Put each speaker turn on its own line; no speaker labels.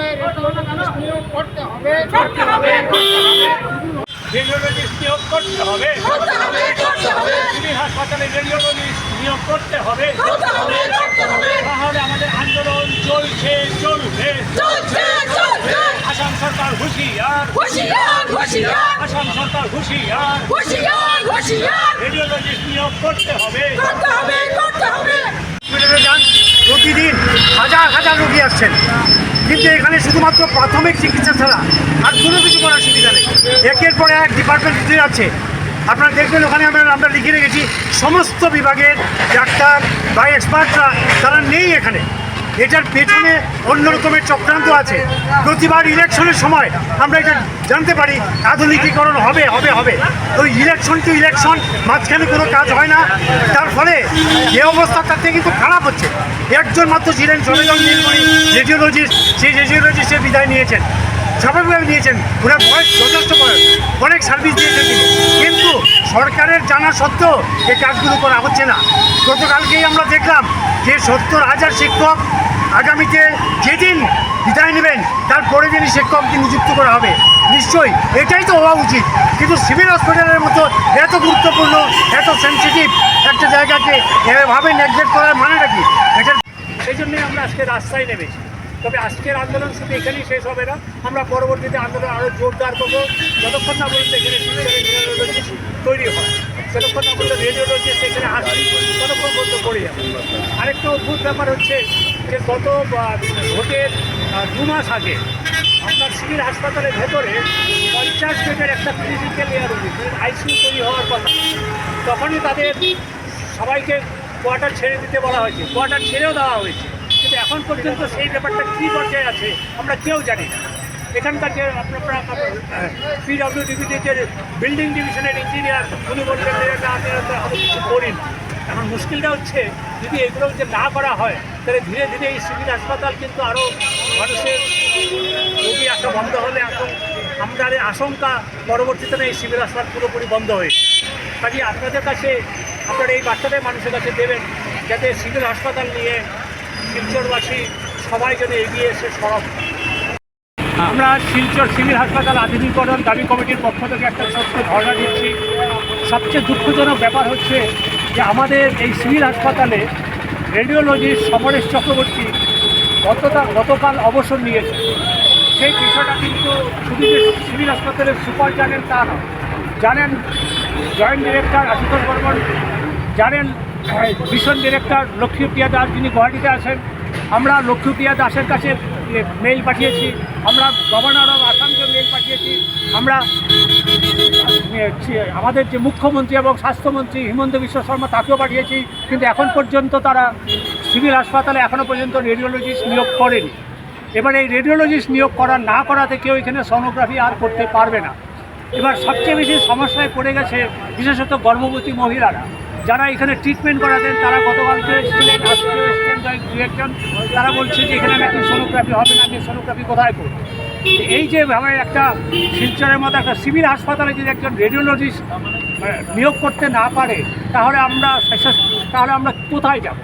Radiologist নিয়োগ করতে হবে।
করতে হবে
রেডিওলজিস্ট নিয়োগ করতে হবে।
করতে হবে করতে হবে।
সিভিল হাসপাতালে রেডিওলজিস্ট নিয়োগ করতে হবে।
করতে হবে করতে হবে।
তাহলে আমাদের আন্দোলন চলছে চলবে।
চলছে চলছে।
আসাম সরকার হুঁশিয়ার।
হুঁশিয়ার হুঁশিয়ার।
আসাম সরকার হুঁশিয়ার।
হুঁশিয়ার হুঁশিয়ার।
রেডিওলজিস্ট নিয়োগ করতে হবে।
করতে হবে করতে হবে।
হসপিটালে যান, প্রতিদিন হাজার হাজার রোগী আসছেন। কিন্তু এখানে শুধুমাত্র প্রাথমিক চিকিৎসা ছাড়া আর কোনো কিছু করার সুবিধা নেই। একের পর এক ডিপার্টমেন্ট দিতে যাচ্ছে আপনারা দেখবেন, ওখানে আমরা আমরা লিখে রেখেছি, সমস্ত বিভাগের ডাক্তার বা এক্সপার্টরা তারা নেই এখানে। এটার পেছনে অন্য রকমের চক্রান্ত আছে। প্রতিবার ইলেকশনের সময় আমরা এটা জানতে পারি, আধুনিকীকরণ হবে হবে হবে। ওই ইলেকশন টু ইলেকশন, মাঝখানে কোনো কাজ হয় না। তার ফলে যে অবস্থা তার থেকে কিন্তু খারাপ হচ্ছে। একজন মাত্র ছিলেন সরেজন রেডিওলজিস্ট সেই রেডিওলজিস্টের বিদায় নিয়েছেন। স্বাভাবিকভাবে নিয়েছেন ওনার বয়স যথেষ্ট বয়স। অনেক সার্ভিস দিয়েছেন তিনি। কিন্তু সরকারের জানা সত্ত্বেও এই কাজগুলো করা হচ্ছে না। গতকালকেই আমরা দেখলাম যে সত্তর হাজার শিক্ষক আগামীতে যেদিন বিদায় নেবেন, তার পরের দিনই শিক্ষককে নিযুক্ত করা হবে। নিশ্চয়ই এটাই তো হওয়া উচিত। কিন্তু সিভিল হসপিটালের মতো এত গুরুত্বপূর্ণ, এত সেন্সিটিভ একটা জায়গাকে এভাবে নেগলেক্ট করার মানেটা কি? এটার
সেই জন্যই আমরা আজকে রাস্তায় নেমেছি। তবে আজকের আন্দোলন শুধু এখানেই শেষ হবে না। আমরা পরবর্তীতে আন্দোলন আরও জোরদার করব। যতক্ষণ না পর্যন্ত এখানে তৈরি হয়, যতক্ষণ না পর্যন্ত রেডিওলজিস্ট এখানে আসবে, ততক্ষণ পর্যন্ত পড়ে যাবে। আরেকটা অদ্ভুত ব্যাপার হচ্ছে যে গত ভোটের দু মাস আগে আপনার সিভিল হাসপাতালের ভেতরে পঞ্চাশ বেডের একটা ক্লিনিক্যাল এয়ার আইসিইউ তৈরি হওয়ার কথা। তখনই তাদের সবাইকে কোয়ার্টার ছেড়ে দিতে বলা হয়েছে। কোয়ার্টার ছেড়েও দেওয়া হয়েছে। এখন পর্যন্ত সেই ব্যাপারটা কী পর্যায়ে আছে, আমরা কেউ জানি না। এখানকার যে আপনারা পিডব্লিউ ডিবিটির যে বিল্ডিং ডিভিশনের ইঞ্জিনিয়ার উনি বললেন যে এটা আমি কিছু করি এখন মুশকিলটা হচ্ছে, যদি এগুলো যে না করা হয়, তাহলে ধীরে ধীরে এই সিভিল হাসপাতাল কিন্তু আরও মানুষের রোগী আসা বন্ধ হলে এখন আমাদের আশঙ্কা পরবর্তীতে এই সিভিল হাসপাতাল পুরোপুরি বন্ধ হয়ে কাজে আপনাদের কাছে, আপনারা এই বাচ্চাদের মানুষের কাছে দেবেন, যাতে সিভিল হাসপাতাল নিয়ে শিলচরবাসী সবাই যেন এগিয়ে এসে সরব আমরা শিলচর সিভিল হাসপাতাল আধুনিকরণ দাবি কমিটির পক্ষ থেকে একটা ছোট্ট ধর্ণা দিচ্ছি। সবচেয়ে দুঃখজনক ব্যাপার হচ্ছে যে আমাদের এই সিভিল হাসপাতালে রেডিওলজিস্ট সমরেশ চক্রবর্তী গতটা গতকাল অবসর নিয়েছে। সেই বিষয়টা কিন্তু শুধু যে সিভিল হাসপাতালের সুপার জানেন তা জানেন জয়েন্ট ডিরেক্টর আশুতোষ বর্মন জানেন মিশন ডিরেক্টর লক্ষ্মীপ্রিয়া দাস যিনি গুয়াহাটিতে আছেন, আমরা লক্ষ্মীপ্রিয়া দাসের কাছে মেইল পাঠিয়েছি, আমরা গভর্নর অফ আসামকে মেইল পাঠিয়েছি, আমরা আমাদের যে মুখ্যমন্ত্রী এবং স্বাস্থ্যমন্ত্রী হিমন্ত বিশ্ব শর্মা তাকেও পাঠিয়েছি, কিন্তু এখন পর্যন্ত তারা সিভিল হাসপাতালে এখনও পর্যন্ত রেডিওলজিস্ট নিয়োগ করেনি। এবার এই রেডিওলজিস্ট নিয়োগ করা না করাতে কেউ এখানে সোনোগ্রাফি আর করতে পারবে না। এবার সবচেয়ে বেশি সমস্যায় পড়ে গেছে বিশেষত গর্ভবতী মহিলারা। যারা এখানে ট্রিটমেন্ট করাতেন, তারা গতকালকে দু একজন, তারা বলছে যে এখানে নাকি সোনোগ্রাফি হবে না, আমি সোনোগ্রাফি কোথায় করব? এই যে ভাবে একটা শিলচরের মতো একটা সিভিল হাসপাতালে যদি একজন রেডিওলজিস্ট নিয়োগ করতে না পারে, তাহলে আমরা তাহলে আমরা কোথায় যাব?